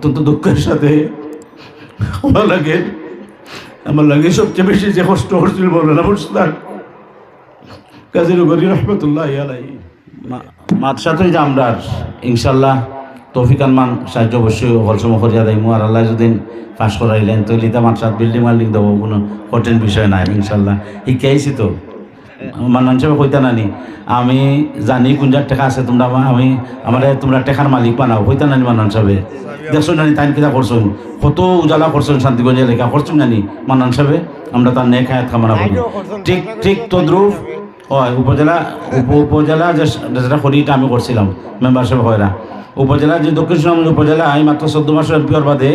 অত্যন্ত দুঃখের সাথে আমার লাগে আমার লাগে সবচেয়ে বেশি যে কষ্ট হচ্ছিল মৌলানা মুস্তাক কাজী নগরী রহমতুল্লাহ আলাই মাদশাতই যে আমরা ইনশাল্লাহ তৌফিকান মান, সাহায্য অবশ্যই হলসম করিয়া দেয় আর আল্লাহ যদি পাশ করাইলেন তো লিতা মাদশাত বিল্ডিং মাল্ডিং দেবো, কোনো কঠিন বিষয় নাই ইনশাল্লাহ শিখাইছি তো। মান্নান সাহেব কইতা নানি, আমি জানি কোন যার টেকা আছে, তোমরা আমি, আমার তোমরা টেকার মালিক বানাও, কইতা নানি মান্নান সাহেবে দেখছ নানি তাই কিতা করছেন। কত উজালা করছেন শান্তিগঞ্জ এলাকা। করছেন নানি মান্নান সাহেবে আমরা তার নেক হায়াত কামনা করি। ঠিক ঠিক তদ্রুপ হয় উপজেলা উপ উপজেলা যে যেটা এটা আমি করছিলাম মেম্বারশিপ হয়রা উপজেলা যে দক্ষিণ সুনামগঞ্জ উপজেলা এই মাত্র চোদ্দ মাসের এমপিওর বাদে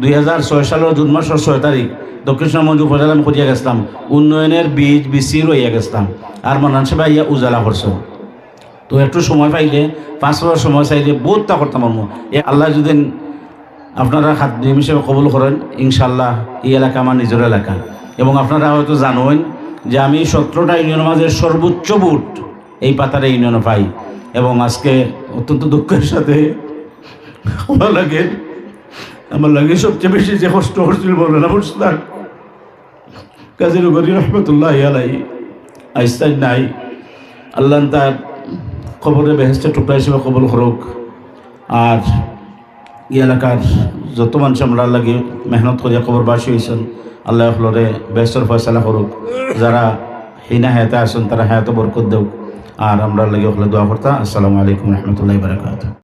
দুই হাজার ছয় সালের জুন মাসের ছয় তারিখ দক্ষিণ সুনামগঞ্জ উপজেলা আমি করিয়া গেছিলাম উন্নয়নের বীজ বিসি রইয়া গেছিলাম আর মনান সেবা ইয়া উজালা করছ তো একটু সময় পাইলে পাঁচ বছর সময় চাইলে বহুতটা করতাম আল্লাহ যদি আপনারা হাত হিসেবে কবুল করেন ইনশাল্লাহ এই এলাকা আমার নিজের এলাকা। এবং আপনারা হয়তো জানেন যে আমি সতেরোটা ইউনিয়নের মাঝে সর্বোচ্চ বুট এই পাতারে ইউনিয়নে পাই। এবং আজকে অত্যন্ত দুঃখের সাথে আমার লাগে আমার লাগে সবচেয়ে বেশি যে কষ্ট হচ্ছিল মুস্তাক কাজী নগরী রহমতুল্লাহ আলাই আইস্তাই নাই। আল্লাহ তার খবরে বেহেস্তে টুকরা হিসেবে কবল করুক। আর এই এলাকার যত মানুষ আমরা লাগে মেহনত করিয়া কবরবাসী হয়েছেন আল্লাহ হলরে বেসর ফয়সালা করুক। যারা হিনা হায়াতে আসেন তারা হায়াতে বরকত দেওক আর আমরা লাগে হলে দোয়া করতাম। আসসালামু আলাইকুম রহমতুল্লাহ বারকাত